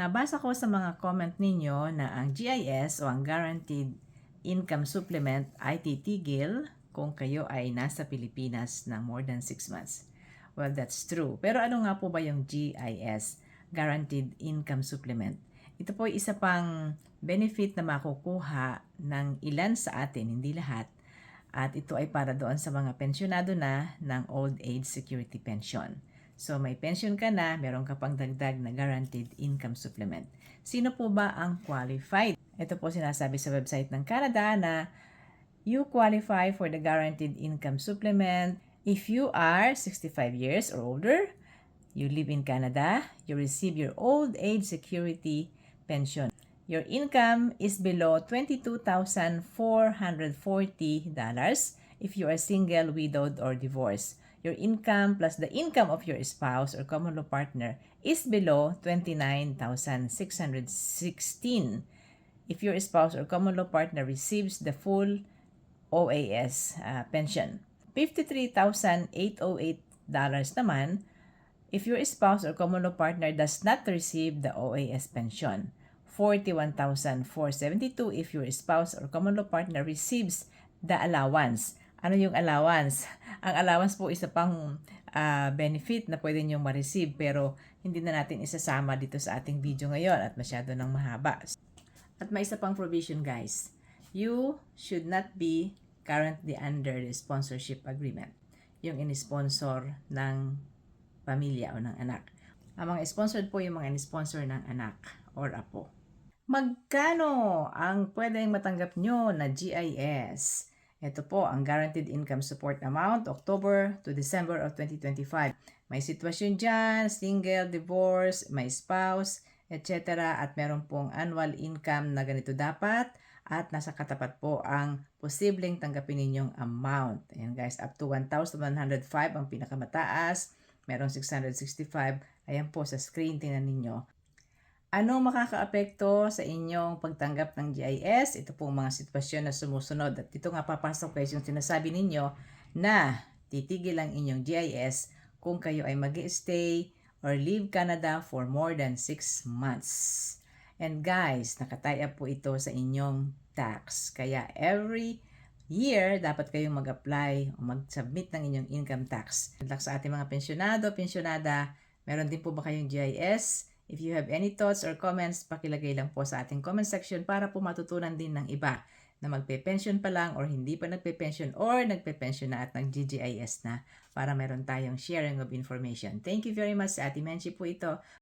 Nabasa ko sa mga comment ninyo na ang GIS o ang Guaranteed Income Supplement ay titigil kung kayo ay nasa Pilipinas ng more than 6 months. Well, that's true. Pero ano nga po ba yung GIS, Guaranteed Income Supplement? Ito po ay isa pang benefit na makukuha ng ilan sa atin, hindi lahat. At ito ay para doon sa mga pensyonado na ng Old Age Security Pension. So may pension ka na, meron ka pang dagdag na guaranteed income supplement. Sino po ba ang qualified? Ito po sinasabi sa website ng Canada na you qualify for the guaranteed income supplement if you are 65 years or older, you live in Canada, you receive your old age security pension. Your income is below $22,440 if you are single, widowed, or divorced your income plus the income of your spouse or common law partner is below 29,616 if your spouse or common law partner receives the full OAS uh, pension. $53,808 naman if your spouse or common law partner does not receive the OAS pension. 41,472 if your spouse or common law partner receives the allowance. Ano yung allowance? Ang allowance po isa pang uh, benefit na pwede nyo ma-receive pero hindi na natin isasama dito sa ating video ngayon at masyado nang mahaba. At may isa pang provision guys. You should not be currently under the sponsorship agreement. Yung in-sponsor ng pamilya o ng anak. Ang mga sponsored po yung mga in-sponsor ng anak or apo. Magkano ang pwedeng matanggap nyo na GIS? Ito po ang Guaranteed Income Support Amount, October to December of 2025. May sitwasyon dyan, single, divorce, may spouse, etc. At meron pong annual income na ganito dapat at nasa katapat po ang posibleng tanggapin ninyong amount. Ayan guys, up to 1,105 ang pinakamataas. Meron 665. Ayan po sa screen, tingnan ninyo. Ano makakaapekto sa inyong pagtanggap ng GIS? Ito po mga sitwasyon na sumusunod. At dito nga papasok guys yung sinasabi ninyo na titigil ang inyong GIS kung kayo ay mag stay or leave Canada for more than 6 months. And guys, nakataya po ito sa inyong tax. Kaya every year, dapat kayong mag-apply o mag-submit ng inyong income tax. Good luck sa ating mga pensyonado, pensyonada. Meron din po ba kayong GIS? If you have any thoughts or comments, pakilagay lang po sa ating comment section para po matutunan din ng iba na magpe-pension pa lang or hindi pa nagpe-pension or nagpe-pension na at nag-GGIS na para meron tayong sharing of information. Thank you very much sa Ate Menchi po ito.